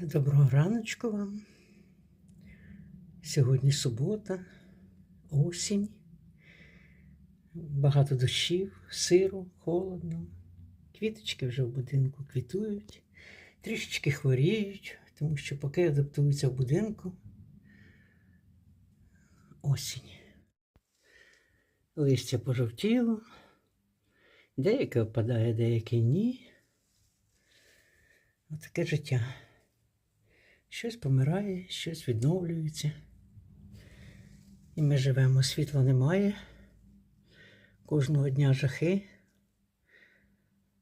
Доброго раночку вам. Сьогодні субота, осінь, багато дощів, сиру, холодно. Квіточки вже в будинку квітують, трішечки хворіють, тому що поки адаптуються в будинку осінь. Листя пожовтіло, деяке впадає, деяке ні. Отаке життя. Щось помирає, щось відновлюється. І ми живемо, світла немає. Кожного дня жахи.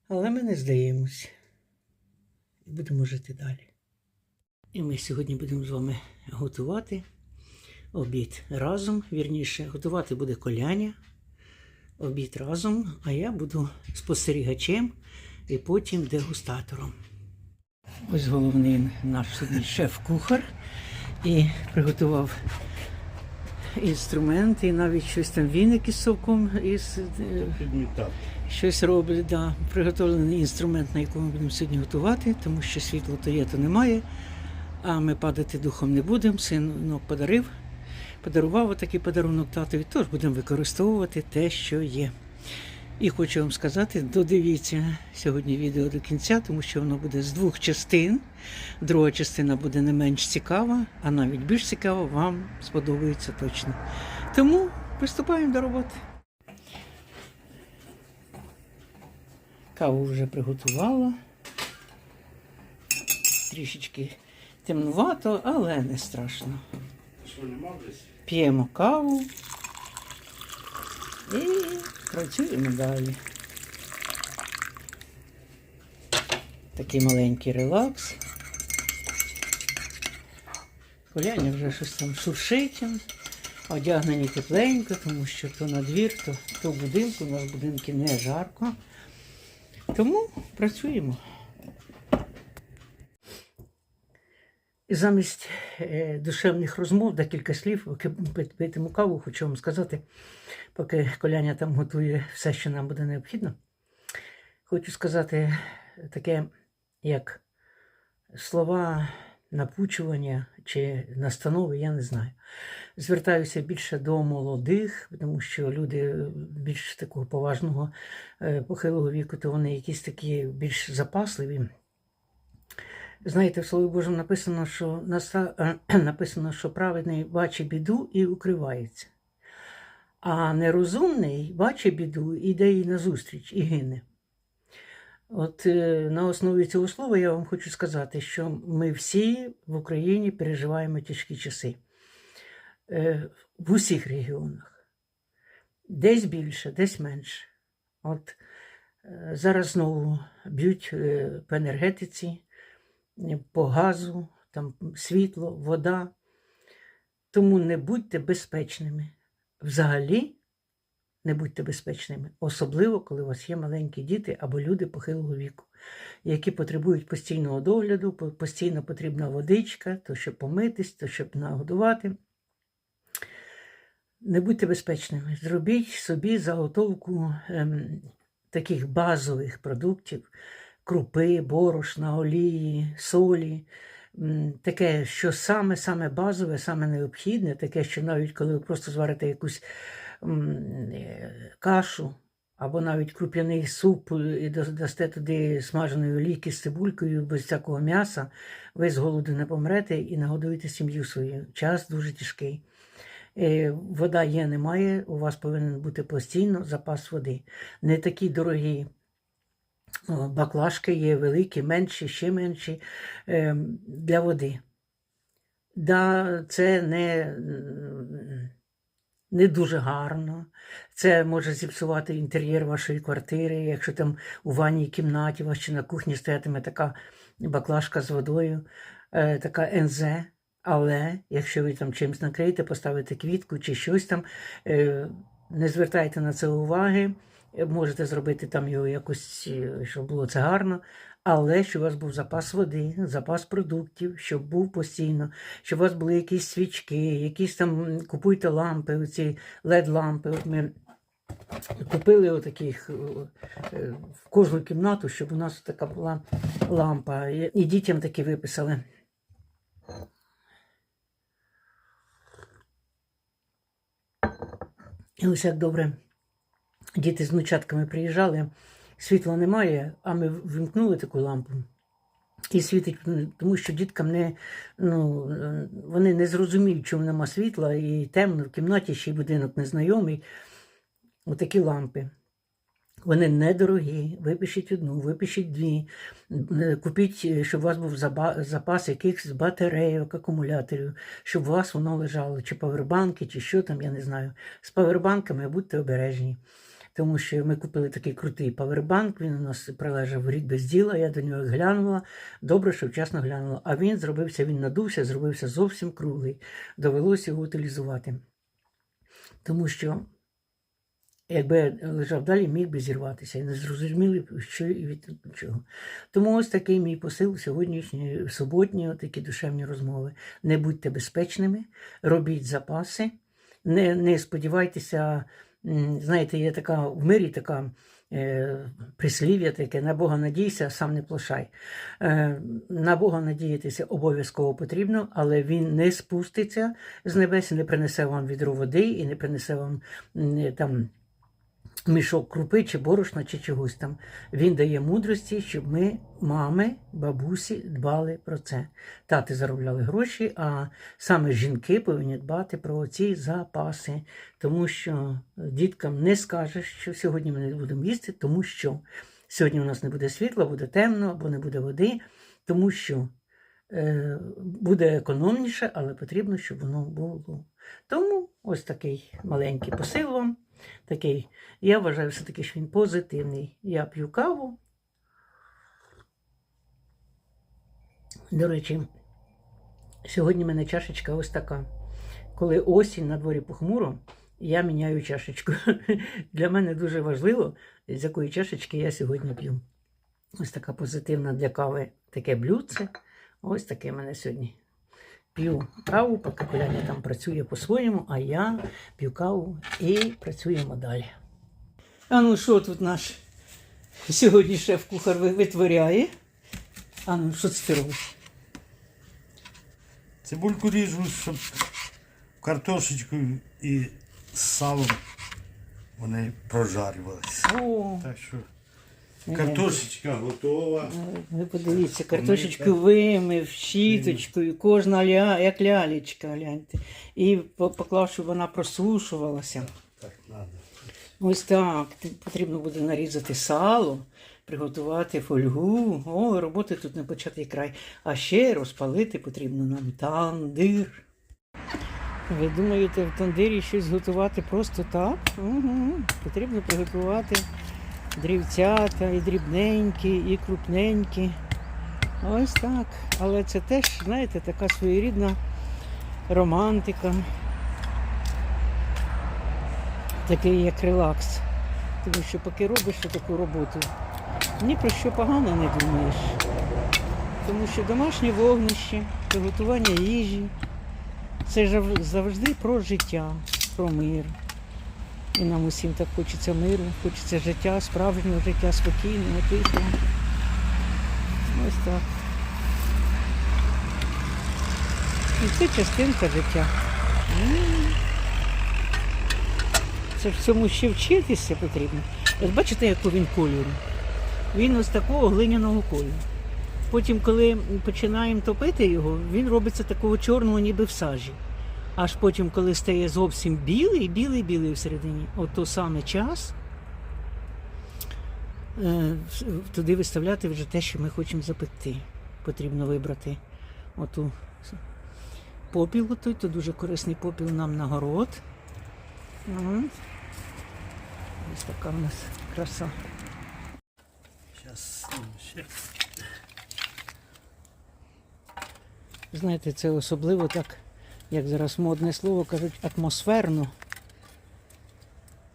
Але ми не здаємось. І будемо жити далі. І ми сьогодні будемо з вами готувати обід разом. Вірніше, готувати буде коляня. Обід разом, а я буду спостерігачем і потім дегустатором. Ось головний наш сьогодні шеф-кухар і приготував інструменти, і навіть щось там віник із совком, із, е, Підмітати. щось робить. Да. Приготовлений інструмент, на якому будемо сьогодні готувати, тому що світло то є, то немає. А ми падати духом не будемо. Синок подарив, подарував отакий подарунок татові, тож будемо використовувати те, що є. І хочу вам сказати, додивіться сьогодні відео до кінця, тому що воно буде з двох частин. Друга частина буде не менш цікава, а навіть більш цікава, вам сподобається точно. Тому приступаємо до роботи. Каву вже приготувала. Трішечки темнувато, але не страшно. П'ємо каву і працюємо далі. Такий маленький релакс. Коляня вже щось там шуршить, одягнені тепленько, тому що то на двір, то, то в будинку, у нас в будинку не жарко. Тому працюємо. І замість душевних розмов, декілька слів, питиму каву, хочу вам сказати, поки Коляня там готує все, що нам буде необхідно. Хочу сказати таке, як слова напучування чи настанови, я не знаю. Звертаюся більше до молодих, тому що люди більш такого поважного е, похилого віку, то вони якісь такі більш запасливі. Знаєте, в Слові Божому написано, що написано, що праведний бачить біду і укривається, а нерозумний бачить біду, іде їй назустріч і гине. От е, на основі цього слова я вам хочу сказати, що ми всі в Україні переживаємо тяжкі часи Е, в усіх регіонах. Десь більше, десь менше. От е, зараз знову б'ють по енергетиці по газу, там світло, вода. Тому не будьте безпечними. Взагалі не будьте безпечними, особливо, коли у вас є маленькі діти або люди похилого віку, які потребують постійного догляду, постійно потрібна водичка, то щоб помитись, то щоб нагодувати. Не будьте безпечними. Зробіть собі заготовку ем, таких базових продуктів, крупи, борошна, олії, солі. Таке, що саме саме базове, саме необхідне, таке, що навіть коли ви просто зварите якусь е, кашу або навіть круп'яний суп і дасте туди смаженої олійки з цибулькою без всякого м'яса, ви з голоду не помрете і нагодуєте сім'ю свою. Час дуже тяжкий. Е, Вода є, немає, у вас повинен бути постійно запас води. Не такі дорогі баклажки є великі, менші, ще менші е, для води. Да, це не, не дуже гарно. Це може зіпсувати інтер'єр вашої квартири, якщо там у ванній кімнаті у вас чи на кухні стоятиме така баклажка з водою, е, така НЗ. Але якщо ви там чимось накриєте, поставите квітку чи щось там, е, не звертайте на це уваги. Можете зробити там його якось, е, щоб було це гарно, але щоб у вас був запас води, запас продуктів, щоб був постійно, щоб у вас були якісь свічки, якісь там купуйте лампи, оці LED-лампи. От ми купили отаких е, е, в кожну кімнату, щоб у нас така була лампа. І дітям такі виписали. І ось як добре діти з внучатками приїжджали, світла немає, а ми вимкнули таку лампу. І світить, ну, тому що діткам не, ну, вони не зрозуміють, чому нема світла, і темно в кімнаті, ще й будинок незнайомий. Отакі лампи. Вони недорогі. Випишіть одну, випишіть дві. Е, Купіть, е, щоб у вас був запас якихось батарейок, акумуляторів, щоб у вас воно лежало, чи павербанки, чи що там, я не знаю. З павербанками будьте обережні. Тому що ми купили такий крутий павербанк, він у нас пролежав рік без діла, я до нього глянула. Добре, що вчасно глянула. А він зробився, він надувся, зробився зовсім круглий. Довелося його утилізувати. Тому що, якби лежав далі, міг би зірватися і не зрозуміли, що і від чого. Тому ось такий мій посил сьогоднішньої суботні, такі душевні розмови. Не будьте безпечними, робіть запаси, не, не сподівайтеся. Знаєте, є така в мирі така е, прислів'я таке: на Бога надійся, сам не плашай. Е, на Бога надіятися обов'язково потрібно, але Він не спуститься з небес не принесе вам відро води і не принесе вам е, там. Мішок крупи чи борошна, чи чогось там. Він дає мудрості, щоб ми, мами, бабусі, дбали про це. Тати заробляли гроші, а саме жінки повинні дбати про ці запаси. Тому що діткам не скажеш, що сьогодні ми не будемо їсти, тому що сьогодні у нас не буде світла, буде темно або не буде води, тому що е, буде економніше, але потрібно, щоб воно було. Тому ось такий маленький посил вам. Такий, я вважаю все-таки, що він позитивний. Я п'ю каву. До речі, сьогодні в мене чашечка ось така. Коли осінь на дворі похмуро, я міняю чашечку. Для мене дуже важливо, з якої чашечки я сьогодні п'ю. Ось така позитивна для кави таке блюдце. Ось таке в мене сьогодні. П'ю каву, поки Коляня там працює по-своєму, а я п'ю каву і працюємо далі. А ну що тут наш сьогодні шеф-кухар витворяє? А ну, що це ти робиш? Цибульку ріжу, щоб картошечку і з салом вони прожарювалися. О, Так що. Картошечка готова. ви подивіться, картошечку вимив, щіточкою, кожна ля, як лялечка, гляньте. І поклав, щоб вона просушувалася. Так, надо. Ось так. Потрібно буде нарізати сало, приготувати фольгу. О, роботи тут не початий край. А ще розпалити потрібно нам тандир. Ви думаєте, в тандирі щось готувати просто так? Угу. Потрібно приготувати дрівцята, і дрібненькі, і крупненькі. Ось так. Але це теж, знаєте, така своєрідна романтика такий як релакс. Тому що поки робиш таку роботу, ні про що погано не думаєш. Тому що домашнє вогнище, приготування їжі це завжди про життя, про мир. І нам усім так хочеться миру, хочеться життя, справжнього життя, спокійного, тихого. Ось так. І це частинка життя. Це в цьому ще вчитися потрібно. От бачите, якого він кольору? Він ось такого глиняного кольору. Потім, коли починаємо топити його, він робиться такого чорного, ніби в сажі. Аж потім, коли стає зовсім білий, білий, білий всередині, от то саме час е, туди виставляти вже те, що ми хочемо запекти. Потрібно вибрати оту попіл, отой, то дуже корисний попіл нам на город. Ось така у нас краса. Зараз ще. Знаєте, це особливо так, як зараз модне слово кажуть, атмосферно.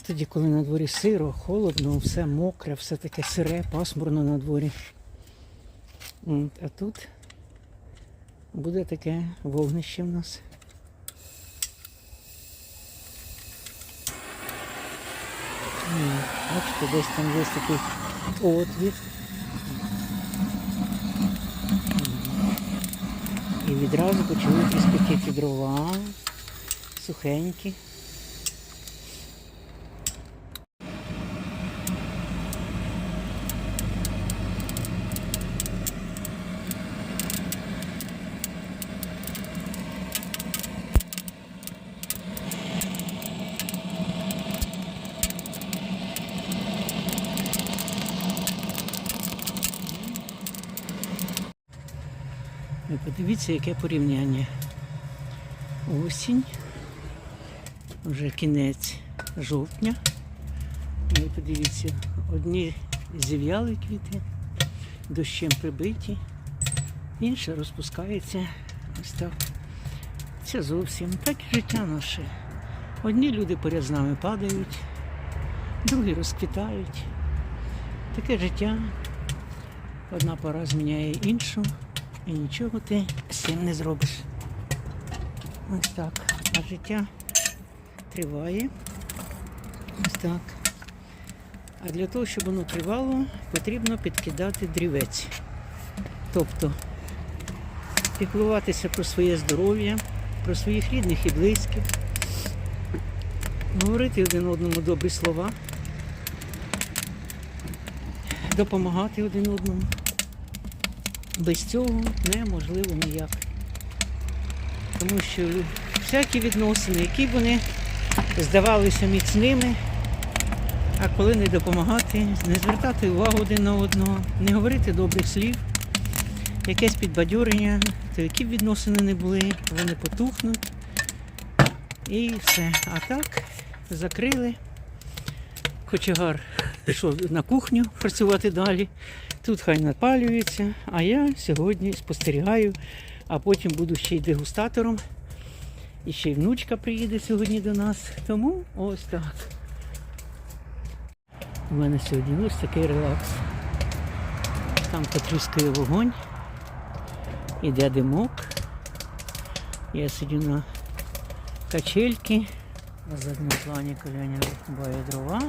Тоді, коли на дворі сиро, холодно, все мокре, все таке сире, пасмурно на дворі. От, А тут буде таке вогнище в нас. Бачите, десь там є такий отвір. І відразу почали тріскотіти дрова, сухенькі. Ви подивіться, яке порівняння. Осінь, вже кінець жовтня. Ви подивіться, одні зів'яли квіти, дощем прибиті, інше розпускається ось так. Це зовсім так і життя наше. Одні люди поряд з нами падають, другі розквітають. Таке життя. Одна пора зміняє іншу, і нічого ти з цим не зробиш. Ось так. А життя триває. Ось так. А для того, щоб воно тривало, потрібно підкидати дрівець. Тобто піклуватися про своє здоров'я, про своїх рідних і близьких, говорити один одному добрі слова, допомагати один одному. Без цього неможливо ніяк. Тому що всякі відносини, які б вони здавалися міцними, а коли не допомагати, не звертати увагу один на одного, не говорити добрих слів, якесь підбадьорення, то які б відносини не були, вони потухнуть. І все. А так, закрили. Кочегар пішов на кухню працювати далі. Тут хай напалюється, а я сьогодні спостерігаю, а потім буду ще й дегустатором. І ще й внучка приїде сьогодні до нас. Тому ось так. У мене сьогодні ось такий релакс. Там потріскає вогонь, іде димок. Я сидю на качельки. На задньому плані коляня рубає дрова.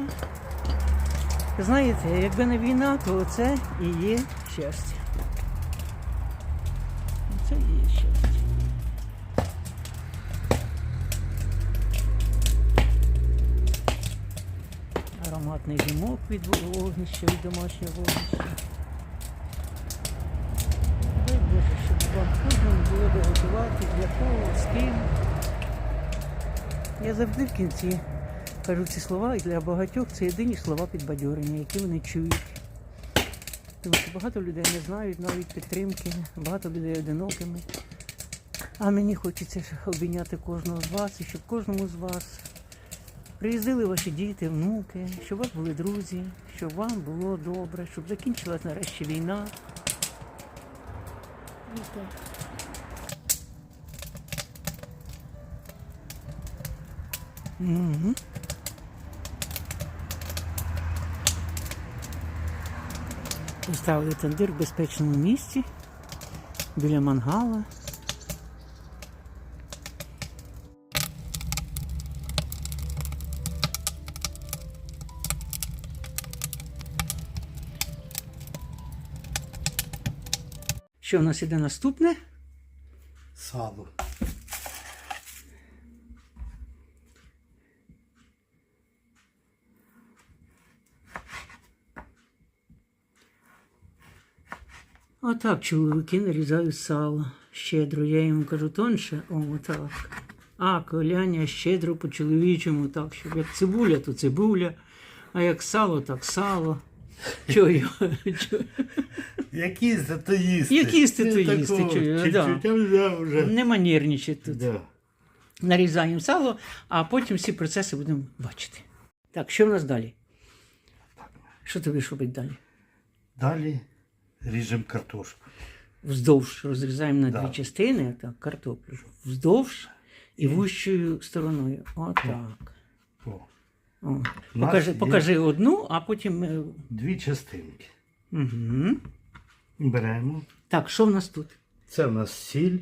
Знаєте, якби не війна, то це і є щастя. Це і є щастя. Ароматний димок від вогнища, від домашнього вогнища. Дай Боже, щоб вам кожному було доготувати, для кого, з ким. Я завжди в кінці кажу ці слова, і для багатьох це єдині слова підбадьорення, які вони чують. Тому що багато людей не знають навіть підтримки, багато людей одинокими. А мені хочеться обійняти кожного з вас і щоб кожному з вас приїздили ваші діти, внуки, щоб у вас були друзі, щоб вам було добре, щоб закінчилась нарешті війна. І так. Угу. Поставили тандир в безпечному місці біля мангала. Що в нас іде наступне? Сало. Отак чоловіки нарізають сало щедро. Я йому кажу тонше, о, так. А коляня щедро по-чоловічому, так, щоб як цибуля, то цибуля, а як сало, так сало. Чую, чую. Як їсти, то їсти. То Ну, їсти, чую, да. Нема нервничати тут. Да. Нарізаємо сало, а потім всі процеси будемо бачити. Так, що в нас далі? Що тобі робити далі? Далі ріжемо картошку. Вздовж розрізаємо на Да. дві частини, так, картоплю. Вздовж і вущою стороною. Отак. О, О. Покажи, є- покажи одну, а потім. ми- дві частинки. Угу. Беремо. Так, що в нас тут? Це в нас сіль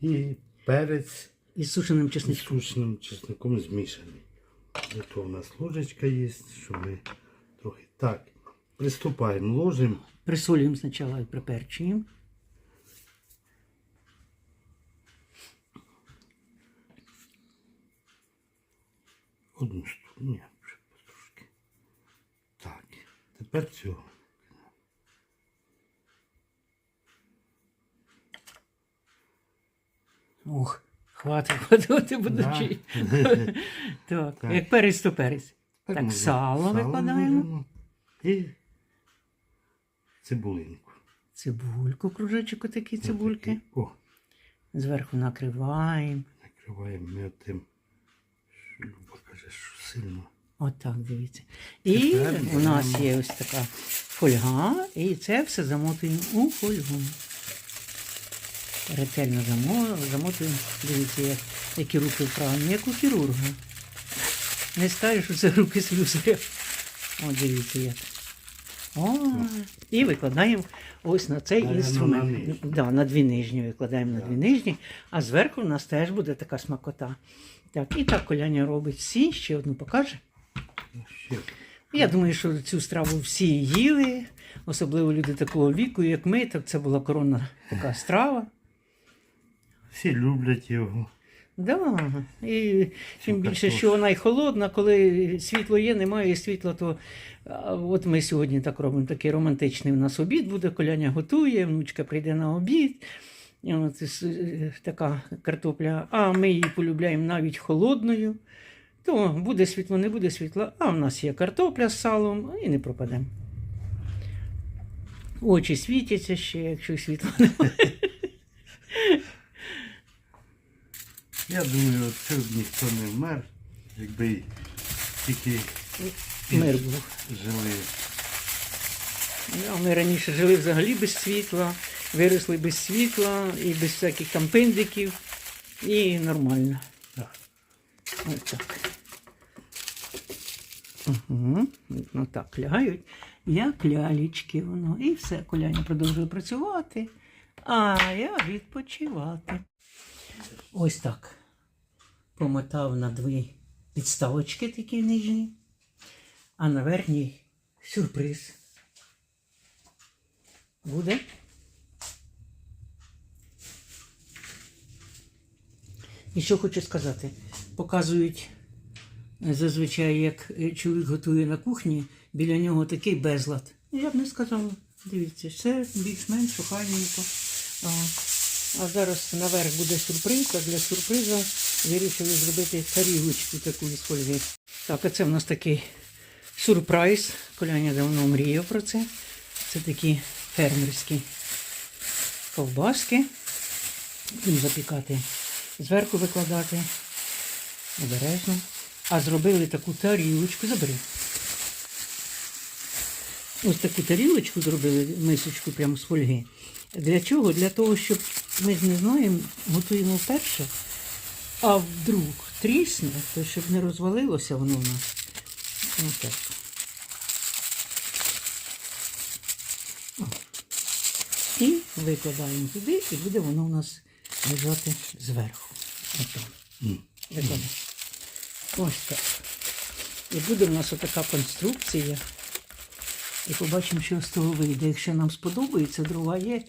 і перець Із сушеним чесничком. сушеним чесником змішаний. Зато у нас ложечка є, щоб ми трохи. Так, приступаємо, ложимо. Присолюємо спочатку і приперчуємо. Одну штуку. Ні, вже потрошки. Так, тепер цього. Ох, хватить, хватити будучи. Так, Так. як перець, то перець. Так, сало викладаємо. І цибулинку. цибульку, кружечок отакі цибульки. О, Зверху накриваємо. накриваємо ми тим. Люба каже, що сильно. Отак, дивіться. І Тепер у нас є ось така фольга, і це все замотуємо у фольгу. Ретельно замотуємо. Дивіться, як, які руки вправні, як у хірурга. Не скажеш, що це руки слюсаря. О, дивіться як. О, і викладаємо ось на цей інструмент. на да, на дві нижні викладаємо на дві нижні, а зверху у нас теж буде така смакота. Так, і так коляня робить всі, ще одну покаже. Ще. Я думаю, що цю страву всі їли, особливо люди такого віку, як ми, так це була коронна така страва. Всі люблять його. Да. І чим більше, що вона й холодна, коли світло є, немає світла, то от ми сьогодні так робимо. Такий романтичний у нас обід буде, коляня готує, внучка прийде на обід. От, е, така картопля, а ми її полюбляємо навіть холодною. То буде світло, не буде світла, а в нас є картопля з салом і не пропадемо. Очі світяться ще, якщо світла немає. Я думаю, от це б ніхто не вмер, якби тільки Мир був. жили. А ми раніше жили взагалі без світла, виросли без світла і без всяких там пиндиків. І нормально. Так. Ось так. Угу. Ну так, лягають, як лялічки воно. І все, коляня продовжує працювати, а я відпочивати. Ось так. Помотав на дві підставочки такі нижні, а на верхній сюрприз. Буде. І що хочу сказати, показують е, зазвичай, як е, чоловік готує на кухні, біля нього такий безлад. Я б не сказала. Дивіться, все більш-менш суханенько. А, а зараз наверх буде сюрприз, а для сюрпризу вирішили зробити тарілочку таку із фольги. Так, а це в нас такий сюрприз. Коляня давно мріяв про це. Це такі фермерські ковбаски. Будемо запікати, зверху викладати обережно. А зробили таку тарілочку, забери. Ось таку тарілочку зробили, мисочку прямо з фольги. Для чого? Для того, щоб ми ж не знаємо, готуємо вперше, а вдруг трісне, то щоб не розвалилося воно у нас. Ось так. І викладаємо туди, і буде воно у нас лежати зверху. Отак. Викладаємо. Ось так. І буде в нас отака конструкція. І побачимо, що з того вийде. Якщо нам сподобається, дрова є,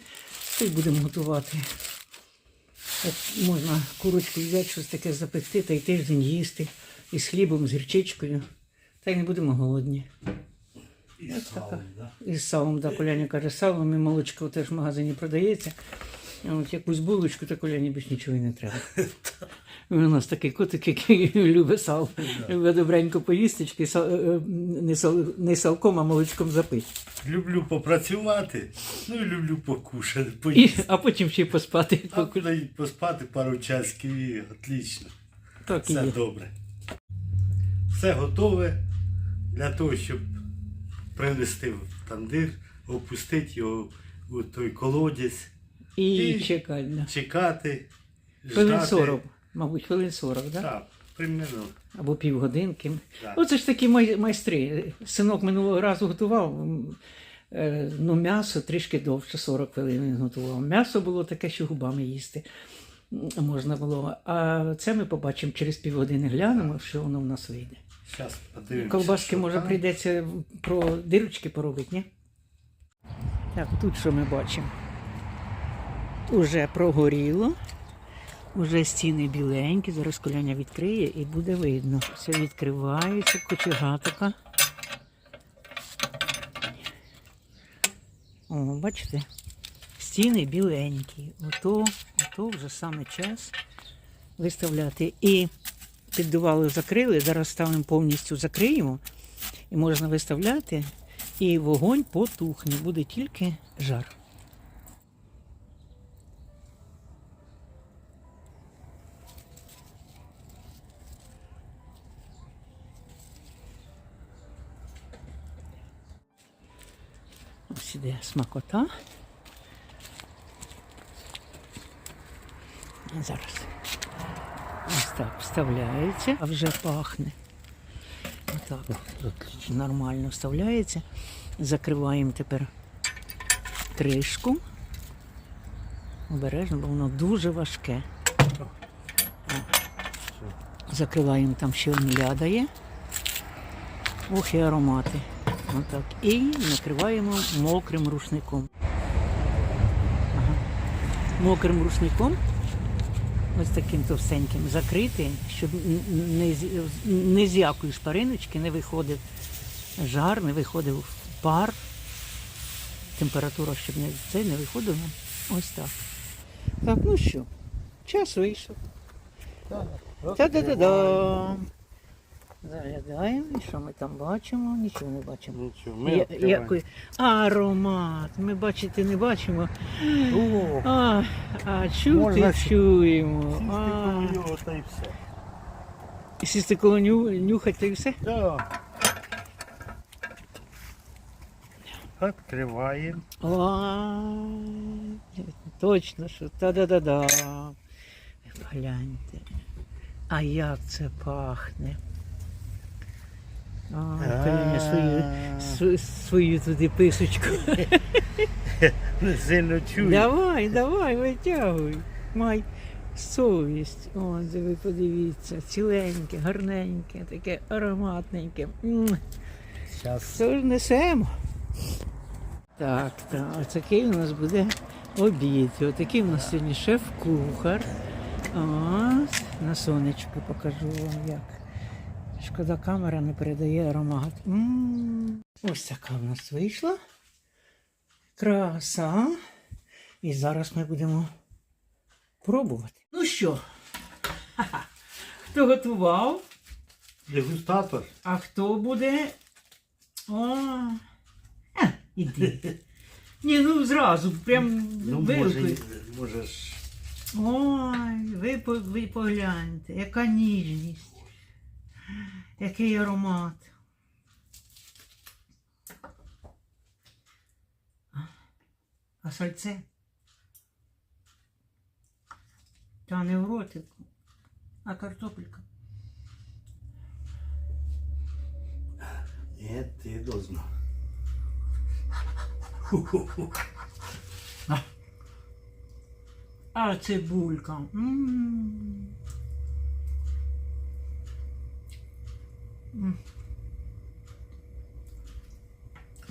то й будемо готувати. От можна курочку взяти, щось таке запекти та й тиждень їсти. І з хлібом, з гірчичкою. Та й не будемо голодні. І Ось салом, так. да? І з салом, да, Коляня каже, салом і молочко теж в магазині продається. А от якусь булочку, та Коляні більш нічого і не треба. У нас такий котик, який любить сало. Любить добренько поїстечки, сал- е, е, не, сал, не салком, а молочком запити. Люблю попрацювати, ну і люблю покушати, І, а потім ще й поспати. А куди поспати пару часиків і отлично. Так і Все є. добре. Все готове для того, щоб принести в тандир, опустити його у той колодязь, І І- чекай. Да. чекати. Ждати. 40, мабуть, хвилин 40, да? Так, примерно. або півгодинки. Так. Оце ж такі май- майстри. Синок минулого разу готував. е, Ну, м'ясо трішки довше, 40 хвилин він готував. М'ясо було таке, що губами їсти можна було. А це ми побачимо через півгодини глянемо, що воно в нас вийде. Зараз подивимося. Ковбаски, може, там. прийдеться про дирочки поробити, ні? Так, тут що ми бачимо? Уже прогоріло. Уже стіни біленькі, зараз коляня відкриє і буде видно. Все відкривається, кочега така. О, бачите? Стіни біленькі. Ото, ото вже саме час виставляти. І піддували, закрили. Зараз ставимо повністю закриємо. І можна виставляти. І вогонь потухне, буде тільки жар. Буде смакота. Зараз. Ось так вставляється, а вже пахне. Отак. Нормально вставляється. Закриваємо тепер кришку. Обережно, бо воно дуже важке. Закриваємо там ще ляда є. Ох, і аромати. Отак. І накриваємо мокрим рушником. Ага. Мокрим рушником, ось таким товстеньким, закрити, щоб не з, не з якої шпариночки не виходив жар, не виходив пар. Температура, щоб не, це не виходило. Ось так. Так, ну що, час вийшов. Та-да-да-да. Заглядаємо, і що ми там бачимо? Нічого не бачимо. Нічого, Я- якої- Аромат. Ми бачити не бачимо. О, А, а чути Можна сі- чуємо. сісти А, коло нього та й все. і сісти коло ню, нюхати та й все? Так. Відкриваємо. А, точно, що та-да-да-да. Гляньте. А як це пахне. А, Коляня свою, свою туди писочку. Не сильно чую. Давай, давай, витягуй. Май совість. О, диви, подивіться, ціленьке, гарненьке, таке ароматненьке. Зараз. Ж несемо. Так, так, ось такий у нас буде обід. Ось такий у нас сьогодні шеф-кухар. Ось, на сонечку покажу вам як. Шкода, камера не передає аромат. М, Ось така в нас вийшла. Краса. І зараз ми будемо пробувати. Ну що, хто готував? Дегустатор. А хто буде? О, а, іди. Ні, ну зразу, прям Ну, може, може ж. Ой, ви, ви погляньте, яка ніжність, який аромат. А сальце? Та не в ротику, а картопелька. Ні, ти должна. А цибулька. М. М.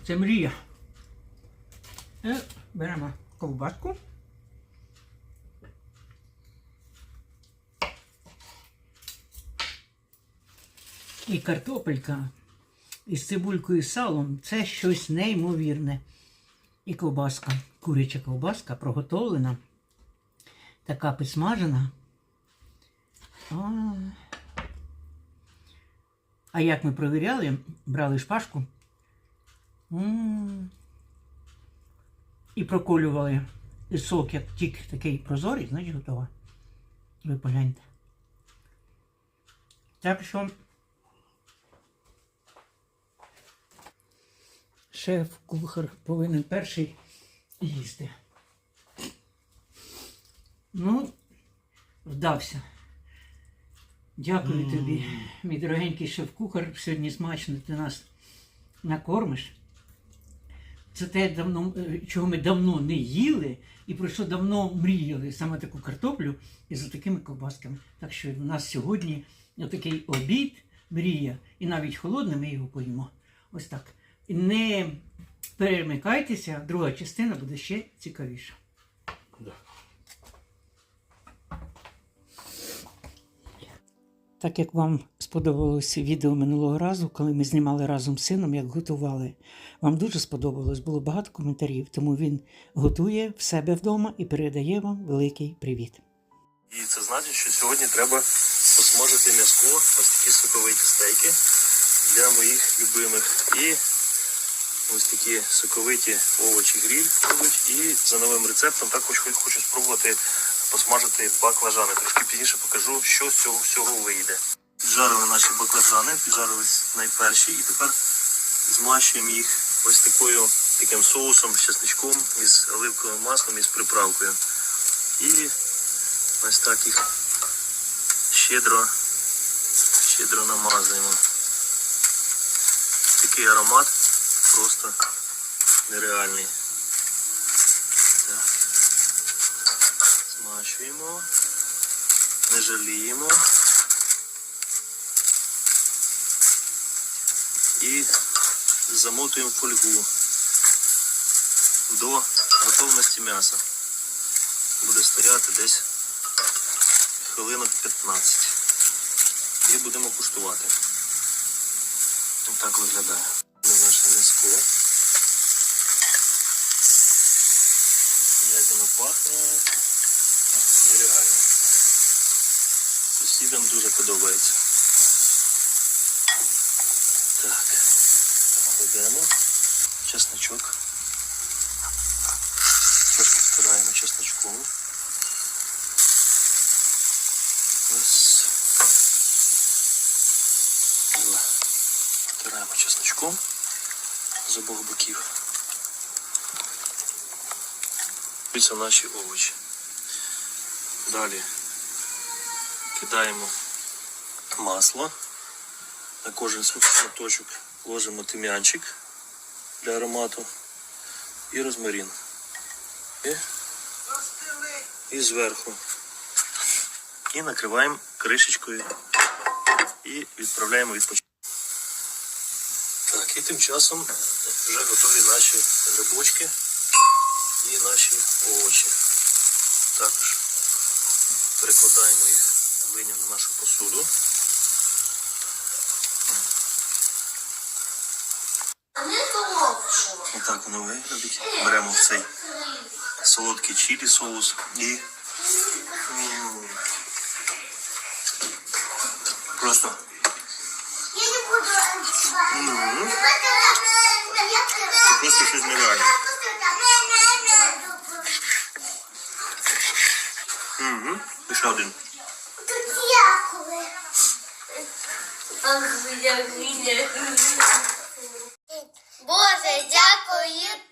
Це мрія. Е, Беремо ковбаску. І картопелька із цибулькою і салом це щось неймовірне. І ковбаска, куряча ковбаска проготовлена, така підсмажена. А, а як ми провіряли, брали шпажку і проколювали і сок, як тільки такий прозорий, значить готова. Ви погляньте. Так що шеф-кухар повинен перший їсти. Ну, вдався. Дякую тобі, мій дорогенький шеф-кухар. Сьогодні смачно ти нас накормиш. Це те, давно, е, чого ми давно не їли і про що давно мріяли, саме таку картоплю і за такими ковбасками. Так що в нас сьогодні такий обід, мрія, і навіть холодний ми його поїмо. Ось так. Не перемикайтеся, друга частина буде ще цікавіша. Так як вам сподобалося відео минулого разу, коли ми знімали разом з сином, як готували, вам дуже сподобалось, було багато коментарів, тому він готує в себе вдома і передає вам великий привіт. І це значить, що сьогодні треба посмажити м'яско, ось такі соковиті стейки для моїх любимих. І ось такі соковиті овочі гріль будуть. І за новим рецептом також хоч- хочу спробувати посмажити баклажани. Трошки пізніше покажу, що з цього всього вийде. Піджарили наші баклажани, піджарились найперші, і тепер змащуємо їх ось такою таким соусом, з чесничком, із оливковим маслом і з приправкою. І ось так їх щедро, щедро намазуємо. Такий аромат просто нереальний. Змащуємо, не жаліємо. І замотуємо фольгу до готовності м'яса. Буде стояти десь хвилинок 15. І будемо куштувати. Отак виглядає. Наше м'яско. Як пахне. Подобається. Так. Ведемо. Чесночок. Трошки втираємо чесночком. Ось. Втираємо чесночком з обох боків. Дивіться наші овочі. Далі кидаємо масло. На кожен шматочок ложимо тим'янчик для аромату і розмарин. І, і зверху. І накриваємо кришечкою і відправляємо відпочити. Так, і тим часом вже готові наші грибочки і наші овочі. Також перекладаємо їх глиняну нашу посуду. Отак виглядить. Беремо в цей солодкий чилі соус і просто Я не буду. Це просто щось нереальне. Угу. І ще один. Боже, дякую